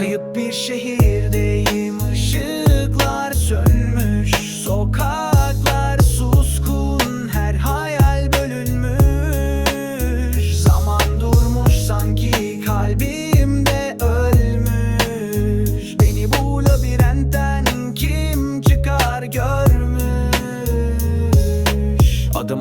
Kayıp bir şehirdeyim. Işıklar sönmüş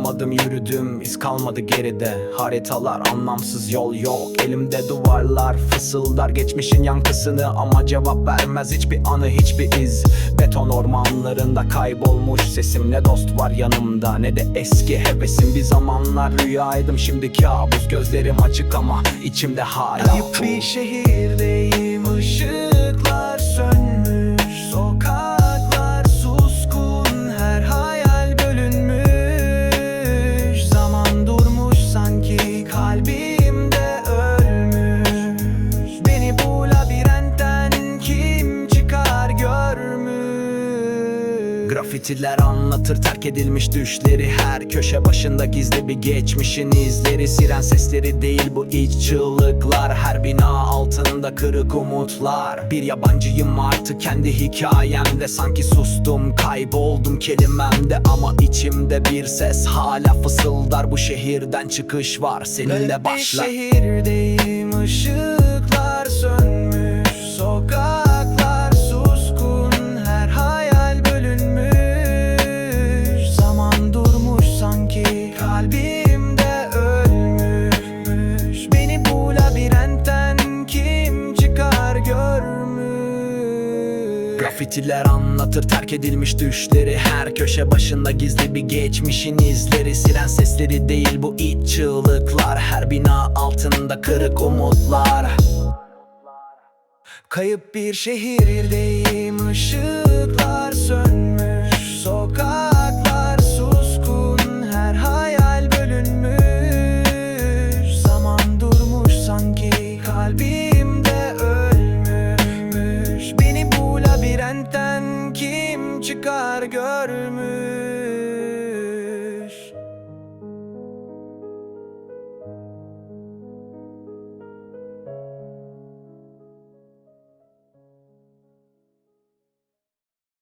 Adım adım yürüdüm iz kalmadı geride. Haritalar anlamsız yol yok. Elimde duvarlar fısıldar geçmişin yankısını. Ama cevap vermez hiçbir anı hiçbir iz. Beton ormanlarında kaybolmuş sesim Ne dost var yanımda. Ne de eski hevesim Bir zamanlar rüyaydım. Şimdi kabus Gözlerim açık ama içimde hala Kayıp bir şehirdeyim ışıklar Grafitiler anlatır terk edilmiş düşleri. Her köşe başında gizli bir geçmişin izleri. Siren sesleri değil bu iç çığlıklar. Her bina altında kırık umutlar. Bir yabancıyım artık kendi hikayemde. Sanki sustum kayboldum kelimemde. Ama içimde bir ses hala fısıldar. Bu şehirden çıkış var. Seninle başla şehirdeyim ışıklar grafitiler anlatır terk edilmiş düşleri. Her köşe başında gizli bir geçmişin izleri. Siren sesleri değil bu iç çığlıklar. Her bina altında kırık umutlar. Kayıp bir şehirdeyim ışıklar sönmüş. Sokaklar suskun her hayal bölünmüş. Zaman durmuş sanki kalbim Kenten kim çıkar görmüş?